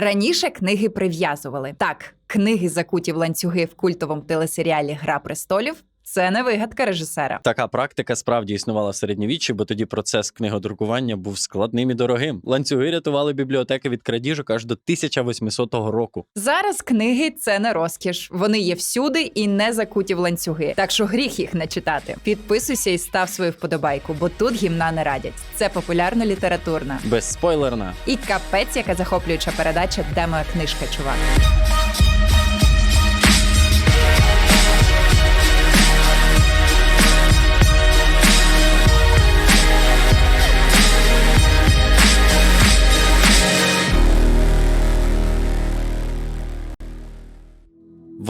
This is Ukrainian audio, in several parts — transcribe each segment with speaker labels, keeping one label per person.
Speaker 1: Раніше книги прив'язували. Так, книги закуті в ланцюги в культовому телесеріалі Гра престолів. Це не вигадка режисера.
Speaker 2: Така практика справді існувала в середньовіччі, бо тоді процес книгодрукування був складним і дорогим. Ланцюги рятували бібліотеки від крадіжок аж до 1800 року.
Speaker 1: Зараз книги це не розкіш. Вони є всюди і не закуті в ланцюги. Так що гріх їх не читати. Підписуйся і став свою вподобайку, бо тут гімна не радять. Це популярно літературна.
Speaker 2: Безспойлерна.
Speaker 1: І капець, яка захоплююча передача, де моя книжка, чувак.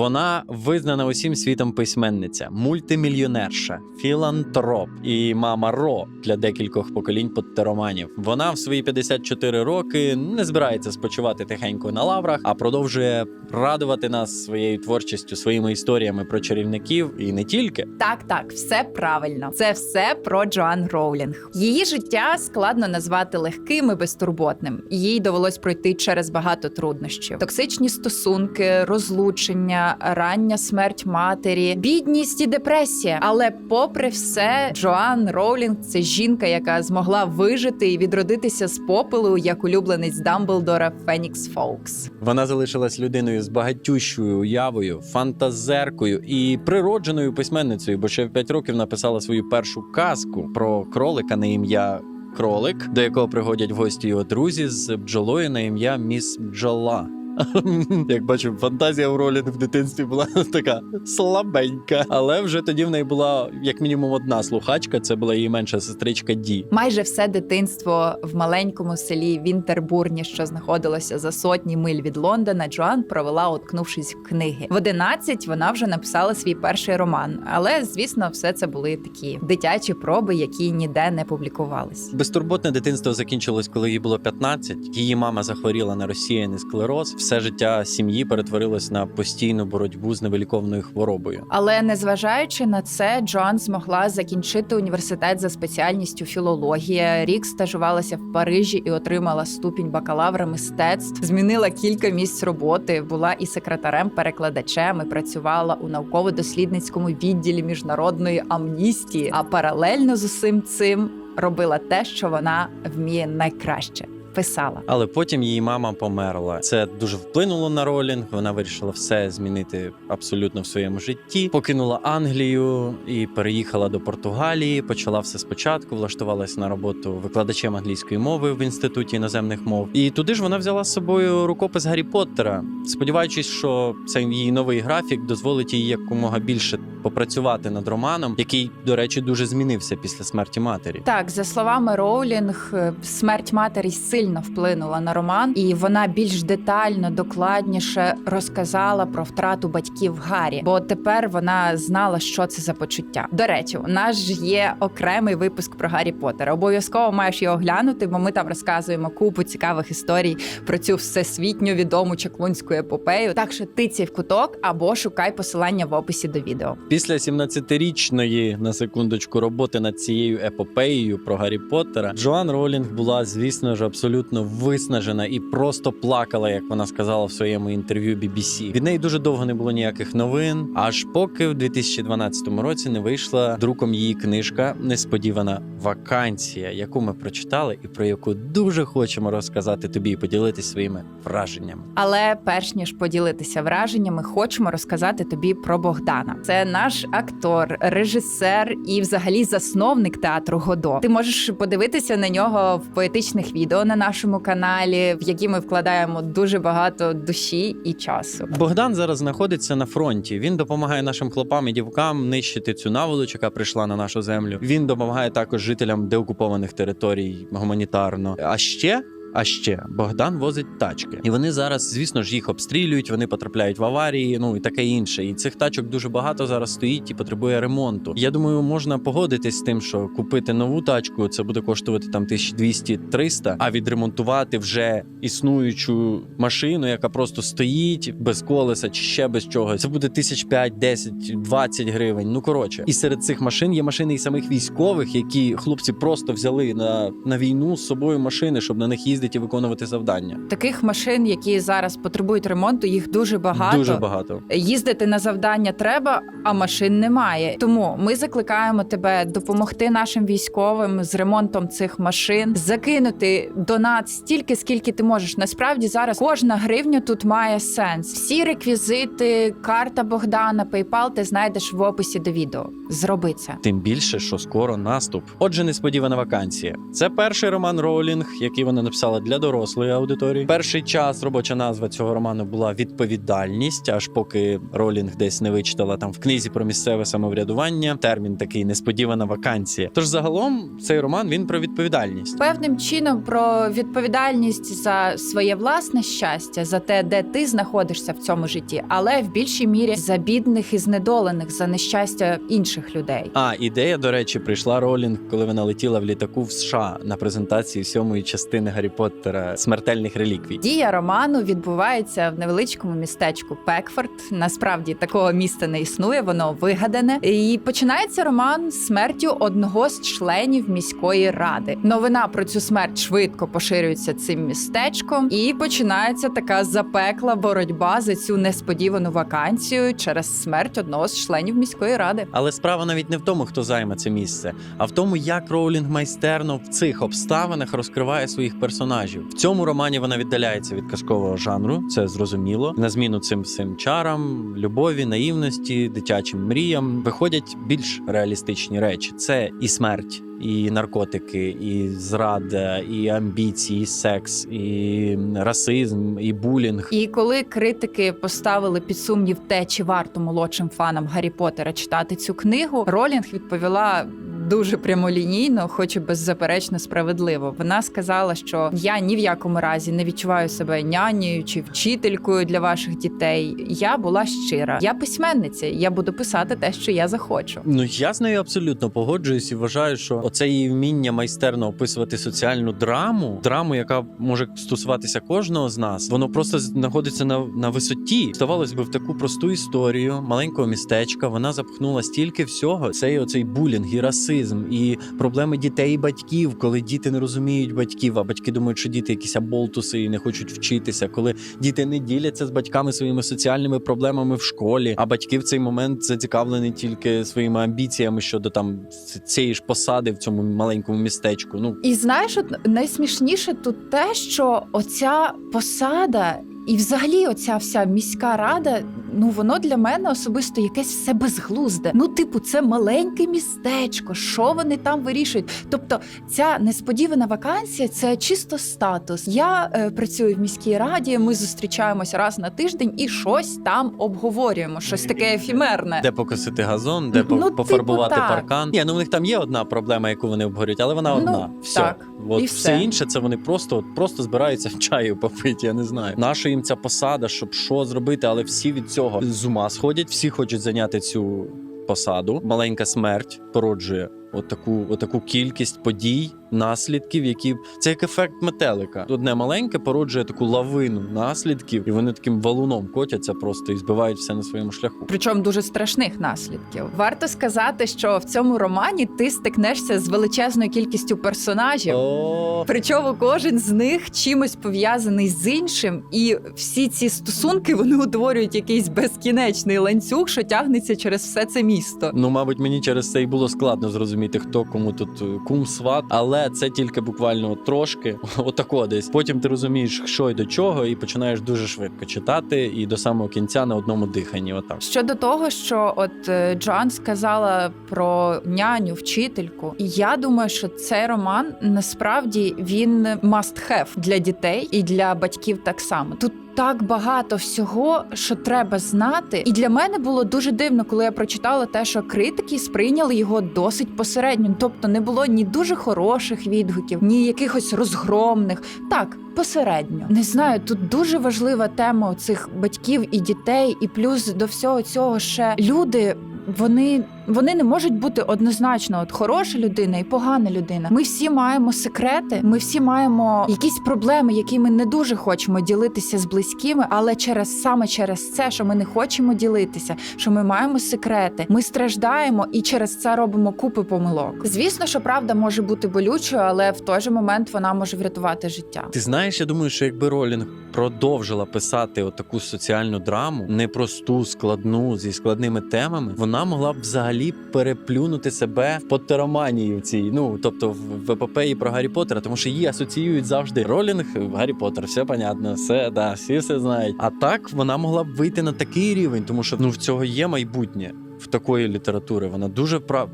Speaker 2: Вона визнана усім світом письменниця, мультимільйонерша, філантроп і мама Ро для декількох поколінь подтероманів. Вона в свої 54 роки не збирається спочивати тихенько на лаврах, а продовжує радувати нас своєю творчістю, своїми історіями про чарівників і не тільки.
Speaker 1: Так, так, все правильно. Це все про Джоан Роулінг. Її життя складно назвати легким і безтурботним. Їй довелось пройти через багато труднощів: токсичні стосунки, розлучення, рання смерть матері, бідність і депресія. Але, попри все, Джоан Роулінг це жінка, яка змогла вижити і відродитися з попелу як улюбленець Дамблдора Фенікс Фоукс.
Speaker 2: Вона залишилась людиною з багатющою уявою, фантазеркою і природженою письменницею, бо ще в 5 років написала свою першу казку про кролика на ім'я. Кролик, до якого приходять в гості його друзі з бджолою на ім'я Міс Бджола. Як бачу, фантазія у Ролін в дитинстві була така слабенька. Але вже тоді в неї була як мінімум одна слухачка. Це була її менша сестричка Ді.
Speaker 1: Майже все дитинство в маленькому селі Вінтербурні, що знаходилося за сотні миль від Лондона, Джоан провела, уткнувшись в книги. В 11 вона вже написала свій перший роман, але звісно, все це були такі дитячі проби, які ніде не публікувались.
Speaker 2: Безтурботне дитинство закінчилось, коли їй було 15. Її мама захворіла на розсіяний склероз. Все життя сім'ї перетворилось на постійну боротьбу з невиліковною хворобою.
Speaker 1: Але незважаючи на це, Джоан змогла закінчити університет за спеціальністю філологія. Рік стажувалася в Парижі і отримала ступінь бакалавра мистецтв. Змінила кілька місць роботи. Була і секретарем, перекладачем, і працювала у науково-дослідницькому відділі міжнародної амністії. А паралельно з усім цим робила те, що вона вміє найкраще. Писала.
Speaker 2: Але потім її мама померла. Це дуже вплинуло на Ролінг. Вона вирішила все змінити абсолютно в своєму житті. Покинула Англію і переїхала до Португалії. Почала все спочатку, влаштувалася на роботу викладачем англійської мови в інституті іноземних мов. І туди ж вона взяла з собою рукопис Гаррі Поттера, сподіваючись, що цей її новий графік дозволить їй якомога більше попрацювати над романом, який, до речі, дуже змінився після смерті матері.
Speaker 1: Так, за словами Роулінг, е, смерть матері сильно вплинула на роман, і вона більш детально, докладніше розказала про втрату батьків Гаррі, бо тепер вона знала, що це за почуття. До речі, у нас ж є окремий випуск про Гаррі Поттера. Обов'язково маєш його глянути, бо ми там розказуємо купу цікавих історій про цю всесвітньо відому чаклунську епопею. Так що тицяй в куток або шукай посилання в описі до відео.
Speaker 2: Після 17-річної на секундочку роботи над цією епопеєю про Гаррі Поттера, Джоан Ролінг була, звісно ж, абсолютно виснажена і просто плакала, як вона сказала в своєму інтерв'ю BBC. Від неї дуже довго не було ніяких новин, аж поки в 2012 році не вийшла друком її книжка Несподівана вакансія, яку ми прочитали, і про яку дуже хочемо розказати тобі і поділитися своїми враженнями.
Speaker 1: Але перш ніж поділитися враженнями, хочемо розказати тобі про Богдана. Це наш актор, режисер і, взагалі, засновник театру Годо. Ти можеш подивитися на нього в поетичних відео на нашому каналі, в які ми вкладаємо дуже багато душі і часу.
Speaker 2: Богдан зараз знаходиться на фронті. Він допомагає нашим хлопам і дівкам нищити цю наволоч, яка прийшла на нашу землю. Він допомагає також жителям деокупованих територій гуманітарно. А ще. А ще Богдан возить тачки, і вони зараз, звісно ж, їх обстрілюють. Вони потрапляють в аварії, ну і таке інше. І цих тачок дуже багато зараз стоїть і потребує ремонту. Я думаю, можна погодитись з тим, що купити нову тачку це буде коштувати там 1200-300, а відремонтувати вже існуючу машину, яка просто стоїть без колеса чи ще без чогось. Це буде 1005, 10, 20 гривень. Ну коротше, і серед цих машин є машини і самих військових, які хлопці просто взяли на, на війну з собою машини, щоб на них їздити їздити і виконувати завдання.
Speaker 1: Таких машин, які зараз потребують ремонту, їх дуже багато.
Speaker 2: Дуже багато.
Speaker 1: Їздити на завдання треба, а машин немає. Тому ми закликаємо тебе допомогти нашим військовим з ремонтом цих машин, закинути донат стільки, скільки ти можеш. Насправді зараз кожна гривня тут має сенс. Всі реквізити, карта Богдана, PayPal ти знайдеш в описі до відео. Зроби це.
Speaker 2: Тим більше, що скоро наступ. Отже, несподівана вакансія. Це перший роман Роулінг, який вона написала для дорослої аудиторії. Перший час робоча назва цього роману була відповідальність, аж поки Ролінг десь не вичитала там в книзі про місцеве самоврядування. Термін такий несподівана вакансія. Тож загалом цей роман він про відповідальність.
Speaker 1: Певним чином про відповідальність за своє власне щастя, за те, де ти знаходишся в цьому житті, але в більшій мірі за бідних і знедолених, за нещастя інших людей.
Speaker 2: А ідея, до речі, прийшла Ролінг, коли вона летіла в літаку в США на презентації сьомої частини Гаррі Поттера смертельних реліквій.
Speaker 1: Дія роману відбувається в невеличкому містечку Пекфорд. Насправді такого міста не існує, воно вигадане. І починається роман з смертю одного з членів міської ради. Новина про цю смерть швидко поширюється цим містечком, і починається така запекла боротьба за цю несподівану вакансію через смерть одного з членів міської ради.
Speaker 2: Але справа навіть не в тому, хто займе це місце, а в тому, як Роулінг майстерно в цих обставинах розкриває своїх персонажів. В цьому романі вона віддаляється від казкового жанру, це зрозуміло. На зміну цим всім чарам, любові, наївності, дитячим мріям виходять більш реалістичні речі: це і смерть. І наркотики, і зрада, і амбіції, і секс, і расизм, і булінг.
Speaker 1: І коли критики поставили під сумнів те, чи варто молодшим фанам Гаррі Поттера читати цю книгу, Ролінг відповіла. Дуже прямолінійно, хоч і беззаперечно справедливо. Вона сказала, що я ні в якому разі не відчуваю себе нянею чи вчителькою для ваших дітей. Я була щира. Я письменниця. Я буду писати те, що я захочу.
Speaker 2: Ну я з нею абсолютно погоджуюсь і вважаю, що оце її вміння майстерно описувати соціальну драму, драму, яка може стосуватися кожного з нас, воно просто знаходиться на, на висоті. Здавалось би, в таку просту історію маленького містечка вона запхнула стільки всього. Це і оцей булінг, і расизм, і проблеми дітей і батьків, коли діти не розуміють батьків, а батьки думають, що діти якісь аболтуси і не хочуть вчитися, коли діти не діляться з батьками своїми соціальними проблемами в школі, а батьки в цей момент зацікавлені тільки своїми амбіціями щодо там цієї ж посади в цьому маленькому містечку. Ну
Speaker 1: І знаєш, найсмішніше тут те, що оця посада. І, взагалі, оця вся міська рада, ну воно для мене особисто якесь все безглузде. Ну, типу, це маленьке містечко. Що вони там вирішують? Тобто, ця несподівана вакансія це чисто статус. Я е, працюю в міській раді. Ми зустрічаємося раз на тиждень і щось там обговорюємо. Щось таке ефімерне.
Speaker 2: де покосити газон, де
Speaker 1: Ну, типу,
Speaker 2: пофарбувати
Speaker 1: так.
Speaker 2: паркан. Ні, ну в них там є одна проблема, яку вони обговорюють, але вона
Speaker 1: Ну,
Speaker 2: одна. все.
Speaker 1: так.
Speaker 2: От
Speaker 1: І
Speaker 2: все.
Speaker 1: все.
Speaker 2: інше, це вони просто, от, просто збираються в чаю попити. Я не знаю. Наша їм ця посада, щоб що зробити, але всі від цього з ума сходять, всі хочуть зайняти цю посаду. Маленька смерть породжує. Отаку, отаку кількість подій, наслідків, які це як ефект метелика. Одне маленьке породжує таку лавину наслідків, і вони таким валуном котяться просто і збивають все на своєму шляху.
Speaker 1: Причому дуже страшних наслідків. Варто сказати, що в цьому романі ти стикнешся з величезною кількістю персонажів.
Speaker 2: О,
Speaker 1: Причому кожен з них чимось пов'язаний з іншим, і всі ці стосунки вони утворюють якийсь безкінечний ланцюг, що тягнеться через все це місто.
Speaker 2: Ну, мабуть, мені через це і було складно зрозуміти, хто кому тут е, кум сват, але це тільки буквально трошки, отако десь. Потім ти розумієш, що й до чого, і починаєш дуже швидко читати, і до самого кінця на одному диханні. Отак.
Speaker 1: Щодо того, що от е, Джоан сказала про няню, вчительку, і я думаю, що цей роман насправді він must have для дітей і для батьків так само. Тут так багато всього, що треба знати, і для мене було дуже дивно, коли я прочитала те, що критики сприйняли його досить посередньо. Тобто не було ні дуже хороших відгуків, ні якихось розгромних. Так, посередньо. Не знаю, тут дуже важлива тема цих батьків і дітей, і плюс до всього цього ще люди. Вони вони не можуть бути однозначно от хороша людина і погана людина. Ми всі маємо секрети, ми всі маємо якісь проблеми, які ми не дуже хочемо ділитися з близькими, але через саме через це, що ми не хочемо ділитися, що ми маємо секрети, ми страждаємо і через це робимо купи помилок. Звісно, що правда може бути болючою, але в той же момент вона може врятувати життя.
Speaker 2: Ти знаєш, я думаю, що якби Ролінг продовжила писати отаку соціальну драму, непросту, складну зі складними темами, вона могла б взагалі переплюнути себе в потероманії в цій. Ну тобто в епопеї про Гаррі Поттера, тому що її асоціюють завжди Ролінг, Гаррі Поттер, все понятно, все да, всі все знають. А так вона могла б вийти на такий рівень, тому що ну в цього є майбутнє в такої літератури. Вона дуже прав.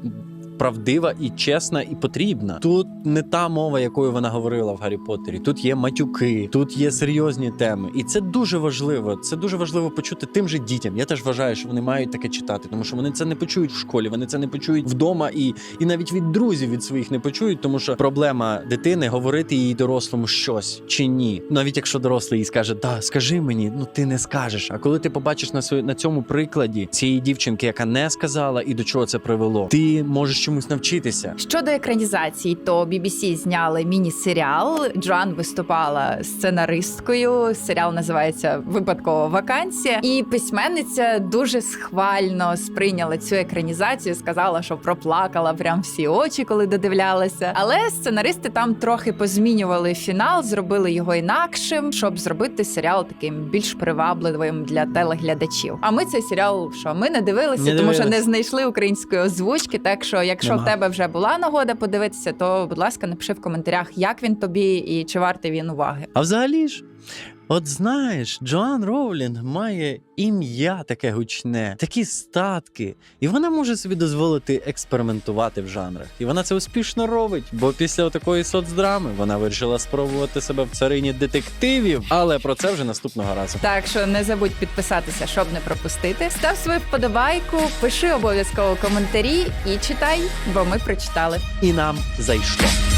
Speaker 2: Правдива і чесна, і потрібна. Тут не та мова, якою вона говорила в Гаррі Поттері. Тут є матюки, тут є серйозні теми, і це дуже важливо. Це дуже важливо почути тим же дітям. Я теж вважаю, що вони мають таке читати, тому що вони це не почують в школі, вони це не почують вдома, і, і навіть від друзів від своїх не почують, тому що проблема дитини говорити їй дорослому щось чи ні. Навіть якщо дорослий їй скаже, да, скажи мені, ну ти не скажеш. А коли ти побачиш на на цьому прикладі цієї дівчинки, яка не сказала і до чого це привело, ти можеш чомусь навчитися.
Speaker 1: Щодо екранізації, то BBC зняли міні-серіал. Джоан виступала сценаристкою. Серіал називається Випадкова вакансія. І письменниця дуже схвально сприйняла цю екранізацію. Сказала, що проплакала прям всі очі, коли додивлялася. Але сценаристи там трохи позмінювали фінал, зробили його інакшим, щоб зробити серіал таким більш привабливим для телеглядачів. А ми цей серіал, що ми не дивилися,
Speaker 2: Не
Speaker 1: тому що не знайшли української озвучки. Так що, якщо
Speaker 2: Нема.
Speaker 1: в тебе вже була нагода подивитися, то будь ласка, напиши в коментарях, як він тобі і чи вартий він уваги.
Speaker 2: А взагалі ж, от знаєш, Джоан Роулінг має ім'я таке гучне, такі статки, і вона може собі дозволити експериментувати в жанрах. І вона це успішно робить, бо після такої соцдрами вона вирішила спробувати себе в царині детективів, але про це вже наступного разу.
Speaker 1: Так що не забудь підписатися, щоб не пропустити. Став свою вподобайку, пиши обов'язково коментарі і читай, бо ми прочитали.
Speaker 2: І нам зайшло.